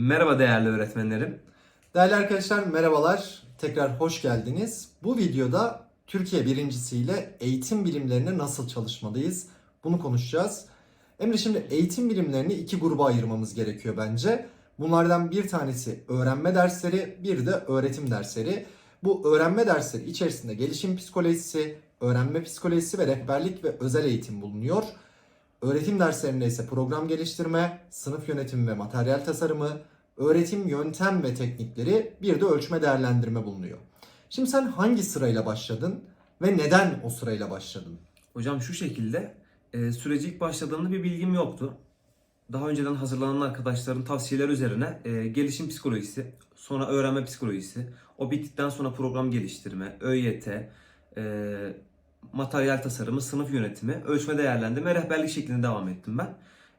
Merhaba değerli öğretmenlerim. Değerli arkadaşlar merhabalar. Tekrar hoş geldiniz. Bu videoda Türkiye birincisiyle eğitim bilimlerine nasıl çalışmalıyız? Bunu konuşacağız. Emre şimdi eğitim bilimlerini iki gruba ayırmamız gerekiyor bence. Bunlardan bir tanesi öğrenme dersleri, bir de öğretim dersleri. Bu öğrenme dersleri içerisinde gelişim psikolojisi, öğrenme psikolojisi ve rehberlik ve özel eğitim bulunuyor. Öğretim derslerinde ise program geliştirme, sınıf yönetimi ve materyal tasarımı, öğretim yöntem ve teknikleri, bir de ölçme değerlendirme bulunuyor. Şimdi sen hangi sırayla başladın ve neden o sırayla başladın? Hocam şu şekilde e, süreci ilk başladığımda bir bilgim yoktu. Daha önceden hazırlanan arkadaşların tavsiyeleri üzerine e, gelişim psikolojisi, sonra öğrenme psikolojisi, o bittikten sonra program geliştirme, ÖYT, e, materyal tasarımı, sınıf yönetimi, ölçme değerlendirme, rehberlik şeklinde devam ettim ben.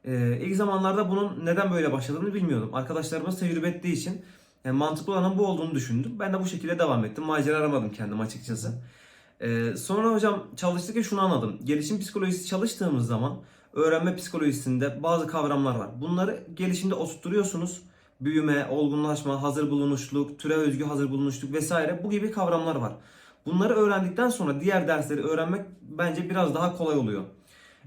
E, ilk zamanlarda bunun neden böyle başladığını bilmiyordum. Arkadaşlarımız tecrübe ettiği için yani mantıklı olanın bu olduğunu düşündüm. Ben de bu şekilde devam ettim. Macera aramadım kendim açıkçası. Ee, sonra hocam çalıştıkça şunu anladım. Gelişim psikolojisi çalıştığımız zaman öğrenme psikolojisinde bazı kavramlar var. Bunları gelişimde oturtuyorsunuz. Büyüme, olgunlaşma, hazır bulunuşluk, türe özgü hazır bulunuşluk vesaire bu gibi kavramlar var. Bunları öğrendikten sonra diğer dersleri öğrenmek bence biraz daha kolay oluyor.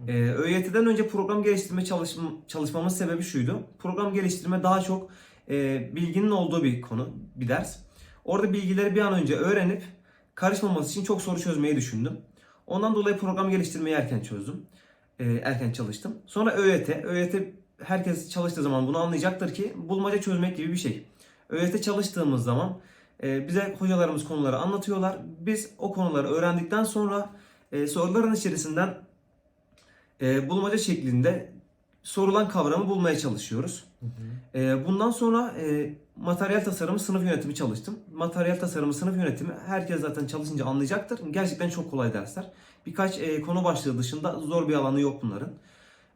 Ee, ÖYT'den önce program geliştirme çalışma, çalışmamın sebebi şuydu. Program geliştirme daha çok e, bilginin olduğu bir konu, bir ders. Orada bilgileri bir an önce öğrenip karışmaması için çok soru çözmeyi düşündüm. Ondan dolayı program geliştirmeyi erken çözdüm. Ee, erken çalıştım. Sonra ÖYT. ÖYT herkes çalıştığı zaman bunu anlayacaktır ki bulmaca çözmek gibi bir şey. ÖYT çalıştığımız zaman e, bize hocalarımız konuları anlatıyorlar. Biz o konuları öğrendikten sonra e, soruların içerisinden e, bulmaca şeklinde sorulan kavramı bulmaya çalışıyoruz. Ee, bundan sonra e, materyal tasarımı sınıf yönetimi çalıştım. Materyal tasarımı sınıf yönetimi herkes zaten çalışınca anlayacaktır. Gerçekten çok kolay dersler. Birkaç e, konu başlığı dışında zor bir alanı yok bunların.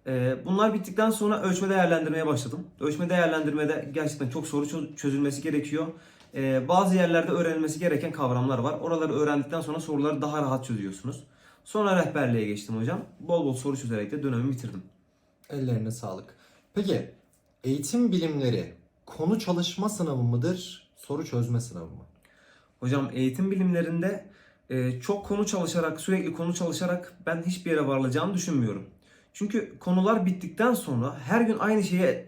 E, bunlar bittikten sonra ölçme değerlendirmeye başladım. Ölçme değerlendirmede gerçekten çok soru çö- çözülmesi gerekiyor. E, bazı yerlerde öğrenilmesi gereken kavramlar var. Oraları öğrendikten sonra soruları daha rahat çözüyorsunuz. Sonra rehberliğe geçtim hocam. Bol bol soru çözerek de dönemimi bitirdim. Ellerine sağlık. Peki eğitim bilimleri konu çalışma sınavı mıdır, soru çözme sınavı mı? Hocam eğitim bilimlerinde e, çok konu çalışarak, sürekli konu çalışarak ben hiçbir yere varılacağını düşünmüyorum. Çünkü konular bittikten sonra her gün aynı şeyi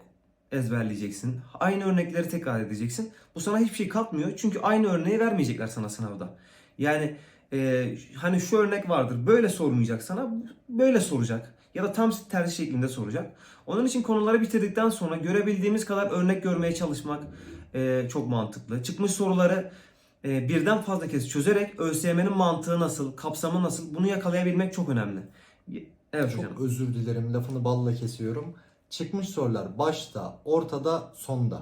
ezberleyeceksin. Aynı örnekleri tekrar edeceksin. Bu sana hiçbir şey katmıyor. Çünkü aynı örneği vermeyecekler sana sınavda. Yani e, hani şu örnek vardır. Böyle sormayacak sana. Böyle soracak. Ya da tam tersi şeklinde soracak. Onun için konuları bitirdikten sonra görebildiğimiz kadar örnek görmeye çalışmak e, çok mantıklı. Çıkmış soruları e, birden fazla kez çözerek ÖSYM'nin mantığı nasıl, kapsamı nasıl bunu yakalayabilmek çok önemli. Evet Çok hocam. özür dilerim lafını balla kesiyorum. Çıkmış sorular başta, ortada, sonda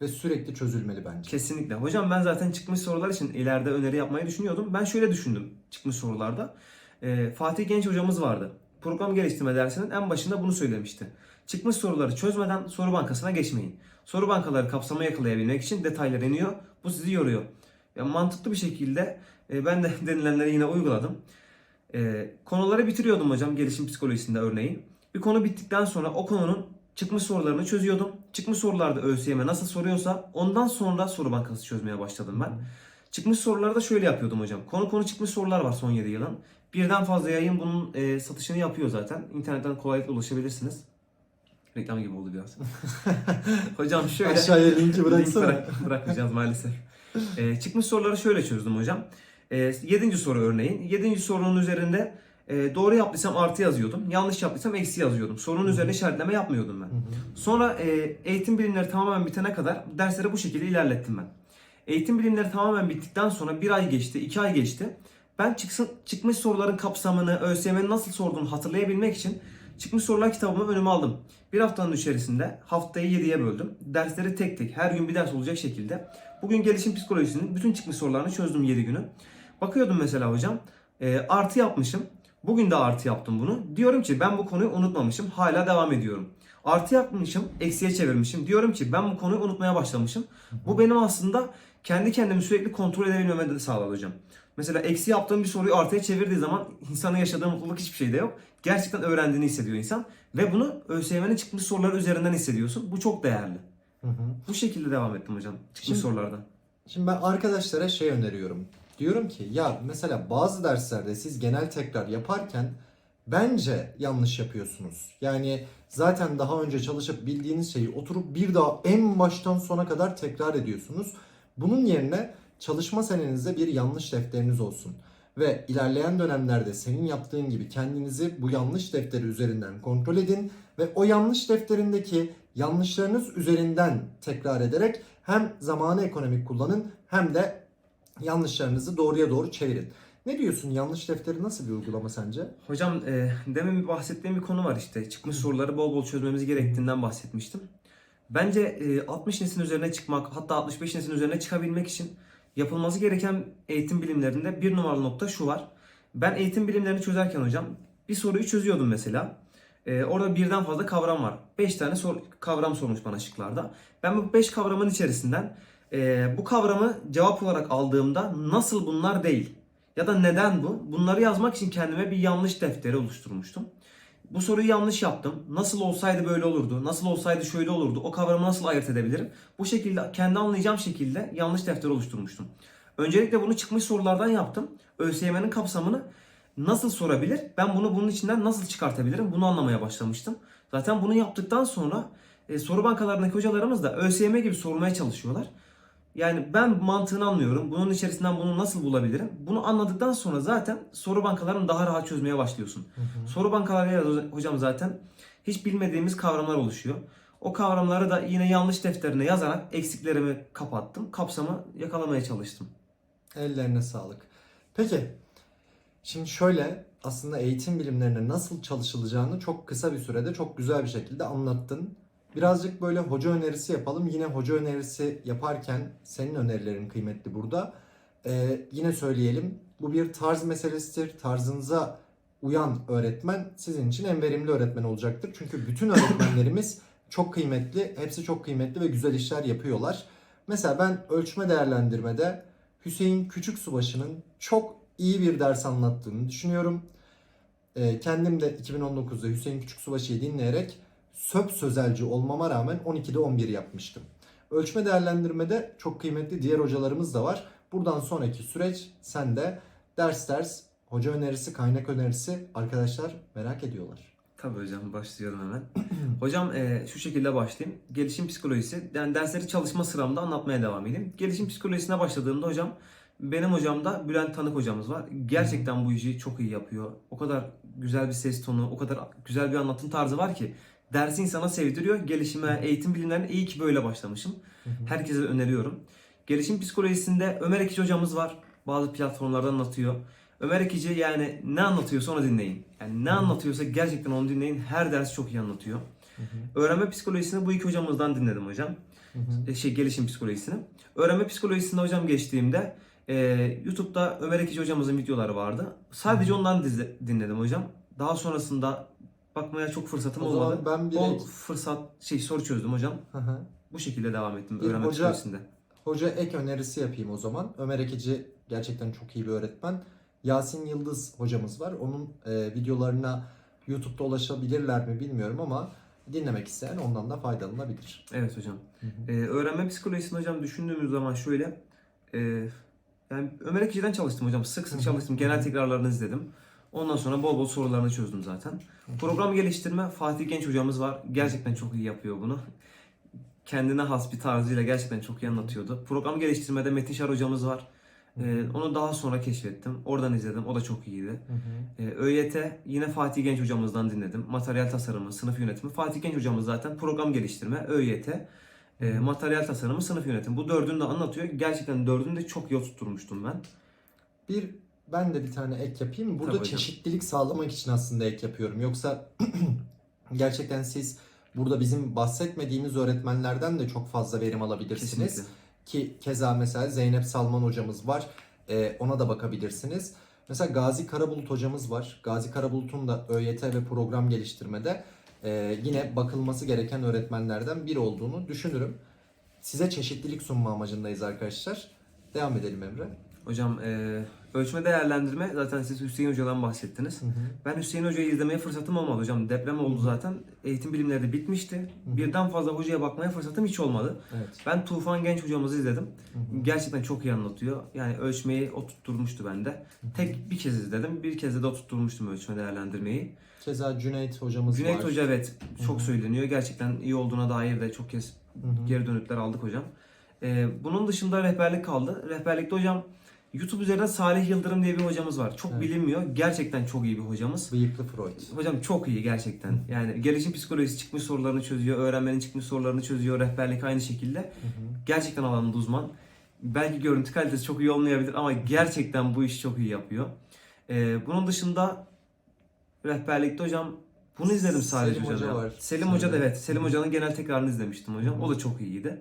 ve sürekli çözülmeli bence. Kesinlikle. Hocam ben zaten çıkmış sorular için ileride öneri yapmayı düşünüyordum. Ben şöyle düşündüm çıkmış sorularda. Ee, Fatih Genç hocamız vardı. Program geliştirme dersinin en başında bunu söylemişti. Çıkmış soruları çözmeden soru bankasına geçmeyin. Soru bankaları kapsamı yakalayabilmek için detaylar iniyor. Bu sizi yoruyor. Ya mantıklı bir şekilde e, ben de denilenleri yine uyguladım. E, konuları bitiriyordum hocam gelişim psikolojisinde örneğin. Bir konu bittikten sonra o konunun çıkmış sorularını çözüyordum. Çıkmış sorularda ÖSYM nasıl soruyorsa ondan sonra soru bankası çözmeye başladım ben. Çıkmış soruları da şöyle yapıyordum hocam. Konu konu çıkmış sorular var son 7 yılın. Birden fazla yayın bunun e, satışını yapıyor zaten. İnternetten kolaylıkla ulaşabilirsiniz. Reklam gibi oldu biraz. hocam şöyle... Aşağıya linki Link bıraksana. bırak- bırakmayacağız maalesef. E, çıkmış soruları şöyle çözdüm hocam. E, yedinci soru örneğin. Yedinci sorunun üzerinde e, doğru yaptıysam artı yazıyordum. Yanlış yaptıysam eksi yazıyordum. Sorunun üzerine işaretleme yapmıyordum ben. Sonra e, eğitim bilimleri tamamen bitene kadar dersleri bu şekilde ilerlettim ben. Eğitim bilimleri tamamen bittikten sonra bir ay geçti, iki ay geçti. Ben çıksın, çıkmış soruların kapsamını, ÖSYM'nin nasıl sorduğunu hatırlayabilmek için çıkmış sorular kitabımı önüme aldım. Bir haftanın içerisinde haftayı 7'ye böldüm. Dersleri tek tek, her gün bir ders olacak şekilde. Bugün gelişim psikolojisinin bütün çıkmış sorularını çözdüm 7 günü. Bakıyordum mesela hocam, e, artı yapmışım. Bugün de artı yaptım bunu. Diyorum ki ben bu konuyu unutmamışım, hala devam ediyorum. Artı yapmışım, eksiye çevirmişim. Diyorum ki ben bu konuyu unutmaya başlamışım. Bu benim aslında kendi kendimi sürekli kontrol edebilmeme de sağladı hocam. Mesela eksi yaptığım bir soruyu artıya çevirdiği zaman insanın yaşadığı mutluluk hiçbir şeyde yok. Gerçekten öğrendiğini hissediyor insan. Ve bunu ÖSYM'nin çıkmış soruları üzerinden hissediyorsun. Bu çok değerli. Hı hı. Bu şekilde devam ettim hocam. Çıkmış Şimdi- sorulardan. Şimdi ben arkadaşlara şey öneriyorum. Diyorum ki ya mesela bazı derslerde siz genel tekrar yaparken bence yanlış yapıyorsunuz. Yani zaten daha önce çalışıp bildiğiniz şeyi oturup bir daha en baştan sona kadar tekrar ediyorsunuz. Bunun yerine çalışma senenizde bir yanlış defteriniz olsun. Ve ilerleyen dönemlerde senin yaptığın gibi kendinizi bu yanlış defteri üzerinden kontrol edin ve o yanlış defterindeki yanlışlarınız üzerinden tekrar ederek hem zamanı ekonomik kullanın hem de yanlışlarınızı doğruya doğru çevirin. Ne diyorsun? Yanlış defteri nasıl bir uygulama sence? Hocam e, demin bahsettiğim bir konu var işte. Çıkmış soruları bol bol çözmemiz gerektiğinden bahsetmiştim. Bence e, 60 nesin üzerine çıkmak hatta 65 nesin üzerine çıkabilmek için yapılması gereken eğitim bilimlerinde bir numaralı nokta şu var. Ben eğitim bilimlerini çözerken hocam bir soruyu çözüyordum mesela. E, orada birden fazla kavram var. 5 tane sor- kavram sormuş bana şıklarda. Ben bu 5 kavramın içerisinden e, bu kavramı cevap olarak aldığımda nasıl bunlar değil ya da neden bu? Bunları yazmak için kendime bir yanlış defteri oluşturmuştum. Bu soruyu yanlış yaptım. Nasıl olsaydı böyle olurdu? Nasıl olsaydı şöyle olurdu? O kavramı nasıl ayırt edebilirim? Bu şekilde kendi anlayacağım şekilde yanlış defter oluşturmuştum. Öncelikle bunu çıkmış sorulardan yaptım. ÖSYM'nin kapsamını nasıl sorabilir? Ben bunu bunun içinden nasıl çıkartabilirim? Bunu anlamaya başlamıştım. Zaten bunu yaptıktan sonra e, soru bankalarındaki hocalarımız da ÖSYM gibi sormaya çalışıyorlar. Yani ben mantığını anlıyorum. Bunun içerisinden bunu nasıl bulabilirim? Bunu anladıktan sonra zaten soru bankalarını daha rahat çözmeye başlıyorsun. Soru bankalarıyla hocam zaten hiç bilmediğimiz kavramlar oluşuyor. O kavramları da yine yanlış defterine yazarak eksiklerimi kapattım. Kapsamı yakalamaya çalıştım. Ellerine sağlık. Peki, şimdi şöyle aslında eğitim bilimlerine nasıl çalışılacağını çok kısa bir sürede çok güzel bir şekilde anlattın. Birazcık böyle hoca önerisi yapalım. Yine hoca önerisi yaparken senin önerilerin kıymetli burada. Ee, yine söyleyelim. Bu bir tarz meselesidir. Tarzınıza uyan öğretmen sizin için en verimli öğretmen olacaktır. Çünkü bütün öğretmenlerimiz çok kıymetli. Hepsi çok kıymetli ve güzel işler yapıyorlar. Mesela ben ölçme değerlendirmede Hüseyin Küçük Subaşı'nın çok iyi bir ders anlattığını düşünüyorum. Ee, kendim de 2019'da Hüseyin Küçük Subaşı'yı dinleyerek söp sözelci olmama rağmen 12'de 11 yapmıştım. Ölçme değerlendirmede çok kıymetli diğer hocalarımız da var. Buradan sonraki süreç sen de ders ders hoca önerisi, kaynak önerisi arkadaşlar merak ediyorlar. Tabii hocam başlıyorum hemen. hocam e, şu şekilde başlayayım. Gelişim psikolojisi. Yani dersleri çalışma sıramda anlatmaya devam edeyim. Gelişim psikolojisine başladığımda hocam benim hocam da Bülent Tanık hocamız var. Gerçekten bu işi çok iyi yapıyor. O kadar güzel bir ses tonu, o kadar güzel bir anlatım tarzı var ki dersi insana sevdiriyor. Gelişime, eğitim bilimlerine iyi ki böyle başlamışım. Herkese öneriyorum. Gelişim psikolojisinde Ömer Ekici hocamız var. Bazı platformlarda anlatıyor. Ömer Ekici yani ne anlatıyorsa onu dinleyin. Yani ne anlatıyorsa gerçekten onu dinleyin. Her ders çok iyi anlatıyor. Öğrenme psikolojisini bu iki hocamızdan dinledim hocam. E, Şey gelişim psikolojisini. Öğrenme psikolojisinde hocam geçtiğimde e, YouTube'da Ömer Ekici hocamızın videoları vardı. Sadece ondan dinledim hocam. Daha sonrasında bakmaya çok fırsatım O olmadı. zaman ben bir Bol ek- fırsat şey soru çözdüm hocam. Hı hı. Bu şekilde devam ettim Bir öğrenme hoca- psikolojisinde. Hoca ek önerisi yapayım o zaman. Ömer Ekici gerçekten çok iyi bir öğretmen. Yasin Yıldız hocamız var. Onun e, videolarına YouTube'da ulaşabilirler mi bilmiyorum ama dinlemek isteyen ondan da faydalanabilir. Evet hocam. Ee, öğrenme psikolojisini hocam düşündüğümüz zaman şöyle e, yani Ömer Ekici'den çalıştım hocam. Sık Hı sık hı. çalıştım. Genel tekrarlarını izledim. Ondan sonra bol bol sorularını çözdüm zaten. Program geliştirme Fatih Genç hocamız var. Gerçekten çok iyi yapıyor bunu. Kendine has bir tarzıyla gerçekten çok iyi anlatıyordu. Program geliştirmede Metin Şar hocamız var. Ee, onu daha sonra keşfettim. Oradan izledim. O da çok iyiydi. Ee, ÖYT yine Fatih Genç hocamızdan dinledim. Materyal tasarımı, sınıf yönetimi. Fatih Genç hocamız zaten program geliştirme, ÖYT, e, materyal tasarımı, sınıf yönetimi. Bu dördünü de anlatıyor. Gerçekten dördünü de çok iyi oturtmuştum ben. Bir ben de bir tane ek yapayım. Burada Tabii hocam. çeşitlilik sağlamak için aslında ek yapıyorum. Yoksa gerçekten siz burada bizim bahsetmediğimiz öğretmenlerden de çok fazla verim alabilirsiniz. Kesinlikle. Ki keza mesela Zeynep Salman hocamız var. Ee, ona da bakabilirsiniz. Mesela Gazi Karabulut hocamız var. Gazi Karabulut'un da ÖYT ve program geliştirmede e, yine bakılması gereken öğretmenlerden biri olduğunu düşünürüm. Size çeşitlilik sunma amacındayız arkadaşlar. Devam edelim Emre. Hocam e, Ölçme değerlendirme zaten siz Hüseyin Hoca'dan bahsettiniz. Hı hı. Ben Hüseyin Hoca'yı izlemeye fırsatım olmadı hocam. Deprem oldu zaten. Eğitim bilimleri de bitmişti. hı. Birden fazla hocaya bakmaya fırsatım hiç olmadı. Evet. Ben Tufan Genç hocamızı izledim. Hı hı. Gerçekten çok iyi anlatıyor. Yani ölçmeyi o tutturmuştu bende. Tek bir kez izledim. Bir kez de o tutturmuştum ölçme değerlendirmeyi. Keza Cüneyt hocamız Cüneyt var. Hoca evet çok Hı hı. söyleniyor. Gerçekten iyi olduğuna dair de çok kez Hı hı. geri dönütler aldık hocam. Ee, bunun dışında rehberlik kaldı. Rehberlikte hocam YouTube üzerinde Salih Yıldırım diye bir hocamız var. Çok Evet. bilinmiyor. Gerçekten çok iyi bir hocamız. Bıyıklı Freud. Hocam çok iyi gerçekten. Yani gelişim psikolojisi çıkmış sorularını çözüyor. Öğrenmenin çıkmış sorularını çözüyor. Rehberlik aynı şekilde. Gerçekten alanında uzman. Belki görüntü kalitesi çok iyi olmayabilir ama gerçekten bu işi çok iyi yapıyor. Ee, bunun dışında rehberlikte hocam bunu izledim Salih Selim Hoca'da. Hoca var. Selim Hoca da Selim. evet. Selim Hoca'nın genel tekrarını izlemiştim hocam. O da çok iyiydi.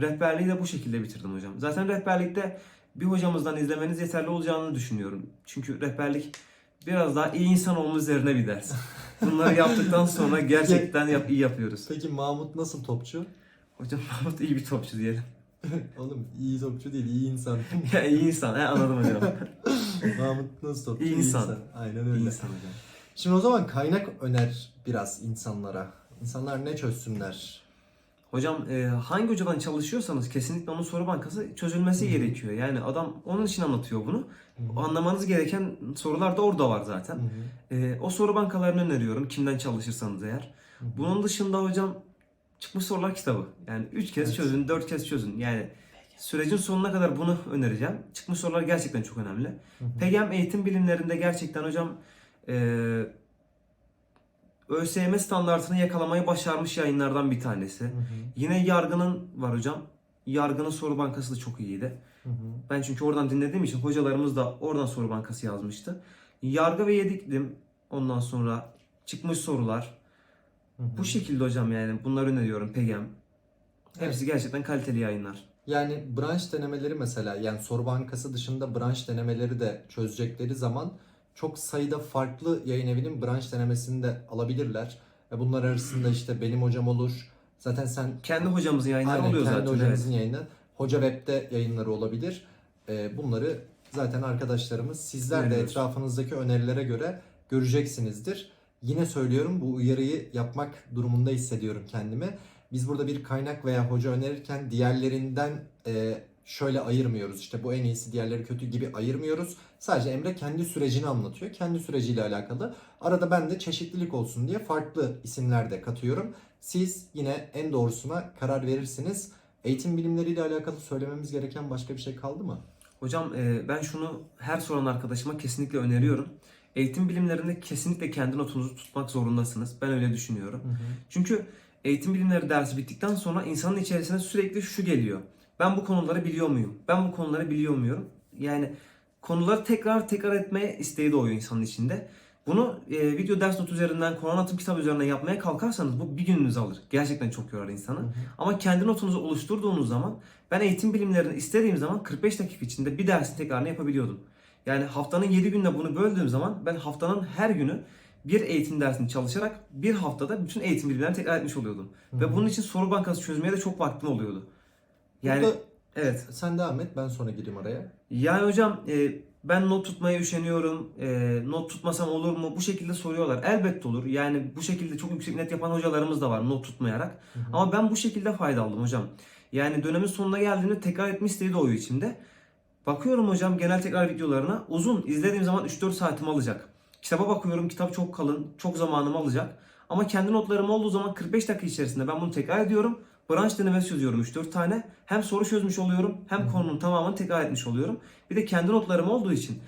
Rehberliği de bu şekilde bitirdim hocam. Zaten rehberlikte bir hocamızdan izlemeniz yeterli olacağını düşünüyorum. Çünkü rehberlik biraz daha iyi insan olma üzerine bir ders. Bunları yaptıktan sonra gerçekten yap, iyi yapıyoruz. Peki Mahmut nasıl topçu? Hocam Mahmut iyi bir topçu diyelim. Oğlum iyi topçu değil, iyi insan. Ya iyi insan. He, anladım hocam. Mahmut nasıl topçu? İyi insan. Aynen iyi öyle. insan hocam. Şimdi o zaman kaynak öner biraz insanlara. İnsanlar ne çözsünler? Hocam e, hangi hocadan çalışıyorsanız kesinlikle onun soru bankası çözülmesi Hı gerekiyor. Yani adam onun için anlatıyor bunu. Hı. Anlamanız gereken sorular da orada var zaten. Hı. E, o soru bankalarını öneriyorum kimden çalışırsanız eğer. Hı. Bunun dışında hocam çıkmış sorular kitabı. Yani 3 kez Evet. çözün, 4 kez çözün. Yani sürecin sonuna kadar bunu önereceğim. Çıkmış sorular gerçekten çok önemli. Hı hı. PEGEM eğitim bilimlerinde gerçekten hocam e, ÖSYM standartını yakalamayı başarmış yayınlardan bir tanesi. Hı hı. Yine Yargı'nın var hocam. Yargı'nın soru bankası da çok iyiydi. Hı hı. Ben çünkü oradan dinlediğim için hocalarımız da oradan soru bankası yazmıştı. Yargı ve Yediklim ondan sonra çıkmış sorular. Hı hı. Bu şekilde hocam yani bunları öneriyorum PEGEM. Hepsi gerçekten kaliteli yayınlar. Yani branş denemeleri mesela yani soru bankası dışında branş denemeleri de çözecekleri zaman çok sayıda farklı yayın evinin branş denemesini de alabilirler. Ve bunlar arasında işte benim hocam olur. Zaten sen Kendi hocamızın yayınları Aynen, oluyor kendi zaten. hocamızın evet. yayını. Hoca Web'de yayınları olabilir. Ee, bunları zaten arkadaşlarımız sizler de etrafınızdaki önerilere göre göreceksinizdir. Yine söylüyorum bu uyarıyı yapmak durumunda hissediyorum kendimi. Biz burada bir kaynak veya hoca önerirken diğerlerinden e, şöyle ayırmıyoruz. İşte bu en iyisi diğerleri kötü gibi ayırmıyoruz. Sadece Emre kendi sürecini anlatıyor. Kendi süreciyle alakalı. Arada ben de çeşitlilik olsun diye farklı isimler de katıyorum. Siz yine en doğrusuna karar verirsiniz. Eğitim bilimleriyle alakalı söylememiz gereken başka bir şey kaldı mı? Hocam e, ben şunu her soran arkadaşıma kesinlikle öneriyorum. Eğitim bilimlerinde kesinlikle kendi notunuzu tutmak zorundasınız. Ben öyle düşünüyorum. Çünkü eğitim bilimleri dersi bittikten sonra insanın içerisine sürekli şu geliyor. Ben bu konuları biliyor muyum? Ben bu konuları biliyor muyum? Yani konuları tekrar tekrar etmeye isteği doğuyor insanın içinde. Bunu e, video ders notu üzerinden, Kur'an anlatım kitabı üzerinden yapmaya kalkarsanız bu bir gününüzü alır. Gerçekten çok yorar insanı. Hı hı. Ama kendi notunuzu oluşturduğunuz zaman ben eğitim bilimlerini istediğim zaman 45 dakika içinde bir dersin tekrarını yapabiliyordum. Yani haftanın 7 günde bunu böldüğüm zaman ben haftanın her günü bir eğitim dersini çalışarak bir haftada bütün eğitim bilimlerini tekrar etmiş oluyordum. Ve bunun için soru bankası çözmeye de çok vaktim oluyordu. Yani Burada evet. sen devam et ben sonra gireyim araya. Yani hocam e, ben not tutmaya üşeniyorum. E, not tutmasam olur mu? Bu şekilde soruyorlar. Elbette olur. Yani bu şekilde çok yüksek net yapan hocalarımız da var not tutmayarak. Hı hı. Ama ben bu şekilde fayda aldım hocam. Yani dönemin sonuna geldiğimde tekrar etme isteği doğuyor içimde. Bakıyorum hocam genel tekrar videolarına uzun. izlediğim zaman 3-4 saatimi alacak. Kitaba bakıyorum kitap çok kalın. Çok zamanımı alacak. Ama kendi notlarım olduğu zaman 45 dakika içerisinde ben bunu tekrar ediyorum. Branş denemesi çözüyorum 3-4 tane. Hem soru çözmüş oluyorum hem konunun tamamını tekrar etmiş oluyorum. Bir de kendi notlarım olduğu için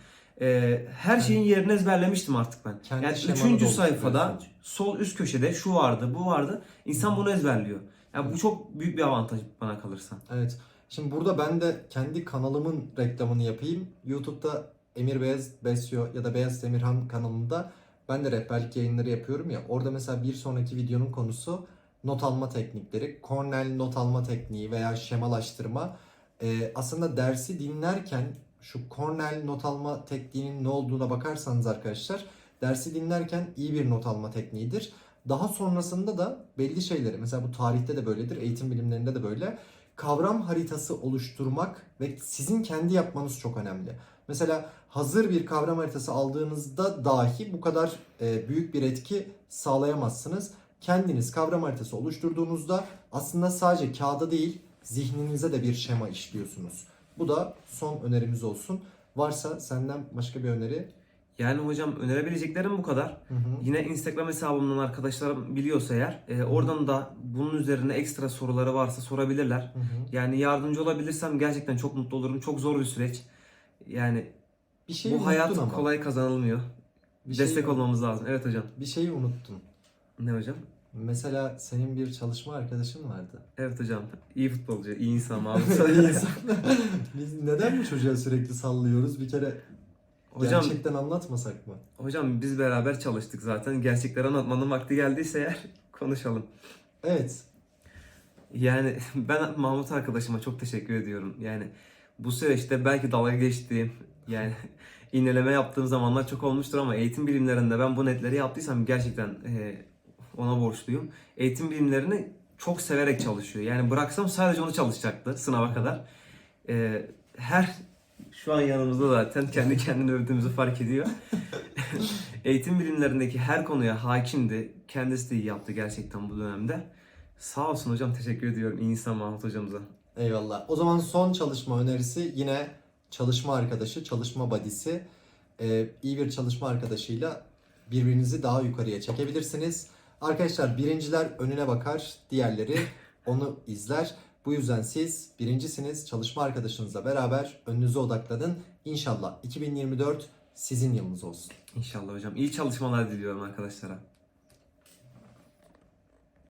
e, her şeyin yerini ezberlemiştim artık ben. Kendi yani şemanı 3. oluşturuyorsun. sayfada sol üst köşede şu vardı bu vardı. İnsan bunu ezberliyor. Yani bu çok büyük bir avantaj bana kalırsa. Evet. Şimdi burada ben de kendi kanalımın reklamını yapayım. YouTube'da Emir Beyaz Besyo ya da Beyaz Demirhan kanalında ben de rehberlik yayınları yapıyorum ya. Orada mesela bir sonraki videonun konusu not alma teknikleri. Cornell not alma tekniği veya şemalaştırma. Ee, aslında dersi dinlerken şu Cornell not alma tekniğinin ne olduğuna bakarsanız arkadaşlar dersi dinlerken iyi bir not alma tekniğidir. Daha sonrasında da belli şeyleri mesela bu tarihte de böyledir, eğitim bilimlerinde de böyle kavram haritası oluşturmak ve sizin kendi yapmanız çok önemli. Mesela hazır bir kavram haritası aldığınızda dahi bu kadar e, büyük bir etki sağlayamazsınız. Kendiniz kavram haritası oluşturduğunuzda aslında sadece kağıda değil zihninize de bir şema işliyorsunuz. Bu da son önerimiz olsun. Varsa senden başka bir öneri? Yani hocam önerebileceklerim bu kadar. Hı hı. Yine Instagram hesabımdan arkadaşlarım biliyorsa eğer e, oradan da bunun üzerine ekstra soruları varsa sorabilirler. Hı hı. Yani yardımcı olabilirsem gerçekten çok mutlu olurum. Çok zor bir süreç. Yani Bir şeyi bu hayat ama. kolay kazanılmıyor. Bir Destek unut- olmamız lazım. Evet hocam. Bir şeyi unuttun. Ne hocam? Mesela senin bir çalışma arkadaşın vardı. Evet hocam. İyi futbolcu, iyi insan Mahmut. İyi insan. Biz neden bu çocuğa sürekli sallıyoruz? Bir kere hocam, gerçekten anlatmasak mı? hocam biz beraber çalıştık zaten. Gerçekleri anlatmanın vakti geldiyse eğer konuşalım. Evet. Yani ben Mahmut arkadaşıma çok teşekkür ediyorum. Yani bu süreçte belki dalga geçtiğim, yani iğneleme yaptığım zamanlar çok olmuştur ama eğitim bilimlerinde ben bu netleri yaptıysam gerçekten e, ona borçluyum. Eğitim bilimlerini çok severek çalışıyor. Yani bıraksam sadece onu çalışacaktı sınava kadar. E, her şu an yanımızda zaten kendi kendini övdüğümüzü fark ediyor. Eğitim bilimlerindeki her konuya hakimdi. Kendisi de iyi yaptı gerçekten bu dönemde. Sağ olsun hocam teşekkür ediyorum iyi insan Mahmut hocamıza. Eyvallah. O zaman son çalışma önerisi yine çalışma arkadaşı, çalışma badisi. Ee, iyi bir çalışma arkadaşıyla birbirinizi daha yukarıya çekebilirsiniz. Arkadaşlar birinciler önüne bakar, diğerleri onu izler. Bu yüzden siz birincisiniz, çalışma arkadaşınızla beraber önünüze odaklanın. İnşallah 2024 sizin yılınız olsun. İnşallah hocam. İyi çalışmalar diliyorum arkadaşlara.